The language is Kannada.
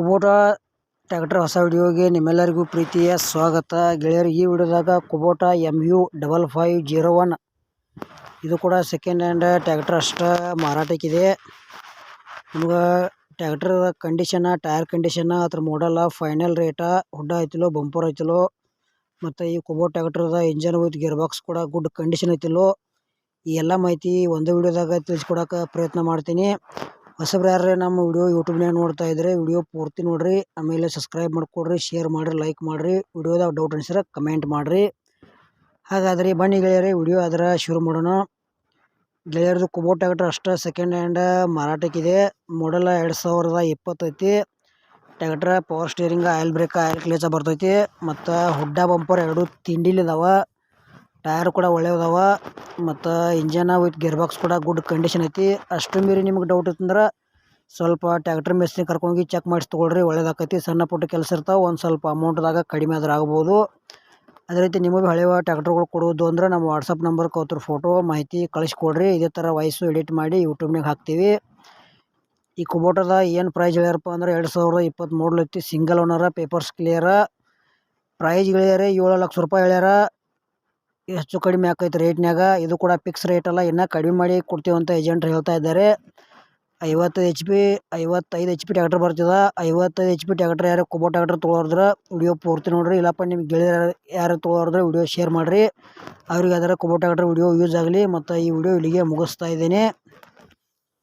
ಕುಬೋಟಾ ಟ್ರ್ಯಾಕ್ಟರ್ ಹೊಸ ವಿಡಿಯೋಗೆ ನಿಮ್ಮೆಲ್ಲರಿಗೂ ಪ್ರೀತಿಯ ಸ್ವಾಗತ. ಗೆಳೆಯರು, ಈ ವಿಡಿಯೋದಾಗ Kubota M U double five zero one ಇದು ಕೂಡ ಸೆಕೆಂಡ್ ಹ್ಯಾಂಡ್ ಟ್ರ್ಯಾಕ್ಟರ್ ಅಷ್ಟೇ ಮಾರಾಟಕ್ಕಿದೆ. ನಿಮ್ಗೆ ಟ್ರ್ಯಾಕ್ಟರ್ ಕಂಡೀಷನ ಟೈರ್ ಕಂಡೀಷನ ಅದ್ರ ಮಾಡಲ್ಲ ಫೈನಲ್ ರೇಟ ಹುಡ್ಡ ಐತಿಲೋ ಬಂಪರ್ ಐತಿಲೋ, ಮತ್ತು ಈ ಕುಬೋ ಟ್ಯಾಕ್ಟ್ರದ ಇಂಜನ್ ವಿತ್ ಗೇರ್ ಬಾಕ್ಸ್ ಕೂಡ ಗುಡ್ ಕಂಡೀಷನ್ ಐತಿಲೋ. ಈ ಎಲ್ಲ ಮಾಹಿತಿ ಒಂದು ವಿಡಿಯೋದಾಗ ತಿಳಿಸ್ಕೊಡೋಕೆ ಪ್ರಯತ್ನ ಮಾಡ್ತೀನಿ. ಹೊಸಬ್ರು ಯಾರೇ ನಮ್ಮ ವಿಡಿಯೋ ಯೂಟ್ಯೂಬ್ನಾಗ ನೋಡ್ತಾ ಇದ್ರೆ ವಿಡಿಯೋ ಪೂರ್ತಿ ನೋಡಿರಿ. ಆಮೇಲೆ ಸಬ್ಸ್ಕ್ರೈಬ್ ಮಾಡಿಕೊಡ್ರಿ ಶೇರ್ ಮಾಡಿರಿ ಲೈಕ್ ಮಾಡಿರಿ. ವಿಡಿಯೋದಾಗ ಡೌಟ್ ಅನ್ಸಿದ್ರೆ ಕಮೆಂಟ್ ಮಾಡಿರಿ. ಹಾಗಾದ್ರೆ ಬನ್ನಿ ಗೆಳೆಯರೇ, ವಿಡಿಯೋ ಅದರ ಶುರು ಮಾಡೋಣ. ಗೆಳೆಯರದು ಕುಬೋ ಟ್ಯಾಕ್ಟ್ರ್ ಅಷ್ಟೇ ಸೆಕೆಂಡ್ ಹ್ಯಾಂಡ್ ಮಾರಾಟಕ್ಕಿದೆ. ಮಾಡಲ್ ಎರಡು ಸಾವಿರದ ಇಪ್ಪತ್ತೈತಿ tractor power steering oil brake oil ಕ್ಲೇಚ ಬರ್ತೈತಿ ಮತ್ತು ಹುಡ್ಡ ಬಂಪರ್ ಎರಡು ತಿಂಡಿಲಿದಾವ. ಟೈರ್ ಕೂಡ ಒಳ್ಳೆ ಅದಾವ ಮತ್ತು ಇಂಜನ್ ವಿತ್ ಗೇರ್ ಬಾಕ್ಸ್ ಕೂಡ ಗುಡ್ ಕಂಡೀಷನ್ ಐತಿ. ಅಷ್ಟು ಮೀರಿ ನಿಮ್ಗೆ ಡೌಟ್ ಇತ್ತಂದ್ರೆ ಸ್ವಲ್ಪ ಟ್ಯಾಕ್ಟ್ರ್ ಮೆಸ್ಸಿಗೆ ಕರ್ಕೊಂಡೋಗಿ ಚೆಕ್ ಮಾಡಿಸಿ ತೊಗೊಳ್ರಿ, ಒಳ್ಳೇದಾಕೈತಿ. ಸಣ್ಣ ಪುಟ್ಟ ಕೆಲಸ ಇರ್ತಾವೆ, ಒಂದು ಸ್ವಲ್ಪ ಅಮೌಂಟ್ದಾಗ ಕಡಿಮೆ ಆದ್ರೆ ಆಗ್ಬೋದು. ಅದೇ ರೀತಿ ನಿಮಗೆ ಹಳೆಯ ಟ್ಯಾಕ್ಟ್ರುಗಳು ಕೊಡೋದು ಅಂದ್ರೆ ನಮ್ಮ ವಾಟ್ಸಪ್ ನಂಬರ್ ಅವ್ರ ಫೋಟೋ ಮಾಹಿತಿ ಕಳಿಸ್ಕೊಡ್ರಿ. ಇದೇ ಥರ ವಾಯ್ಸು ಎಡಿಟ್ ಮಾಡಿ ಯೂಟ್ಯೂಬ್ನಾಗ ಹಾಕ್ತೀವಿ. ಈ ಕುಬೋಟದ ಏನು ಪ್ರೈಸ್ ಹೇಳ್ಯಾರಪ್ಪ ಅಂದ್ರೆ ಎರಡು ಸಾವಿರದ ಮೂರು ಐತಿ. ಸಿಂಗಲ್ ಓನರ ಪೇಪರ್ಸ್ ಕ್ಲಿಯರ ಪ್ರೈಸ್ ಹೇಳ್ಯಾರ ಏಳು ಲಕ್ಷ ರೂಪಾಯಿ ಹೇಳ್ಯಾರ. ಹೆಚ್ಚು ಕಡಿಮೆ ಆಕೈತೆ ರೇಟ್ನ್ಯಾಗ. ಇದು ಕೂಡ ಫಿಕ್ಸ್ ರೇಟ್ ಅಲ್ಲ. ಇನ್ನೂ ಕಡಿಮೆ ಮಾಡಿ ಕೊಡ್ತೀವಿ ಅಂತ ಏಜೆಂಟ್ರು ಹೇಳ್ತಾ ಇದ್ದಾರೆ. ಐವತ್ತೈದು ಎಚ್ ಪಿ ಐವತ್ತೈದು ಎಚ್ ಪಿ ಟ್ಯಾಕ್ಟರ್ ಬರ್ತದ. ಐವತ್ತೈದು ಎಚ್ ಪಿ ಟ್ಯಾಕ್ಟರ್ ಯಾರು ಕುಬೋ ಟ್ಯಾಕ್ಟರ್ ತೊಗೊಳೋದ್ರೆ ವಿಡಿಯೋ ಪೂರ್ತಿ ನೋಡ್ರಿ. ಇಲ್ಲಪ್ಪ, ನಿಮ್ಗೆ ಗೆಳೆಯರು ಯಾರು ತೊಗೊಳೋದ್ರೆ ವಿಡಿಯೋ ಶೇರ್ ಮಾಡಿರಿ. ಅವ್ರಿಗೆ ಅದರ ಕುಬೋ ಟ್ಯಾಕ್ಟರ್ ವಿಡಿಯೋ ಯೂಸ್ ಆಗಲಿ, ಮತ್ತು ಈ ವಿಡಿಯೋ ಇಲ್ಲಿಗೆ ಮುಗಿಸ್ತಾ ಇದ್ದೀನಿ.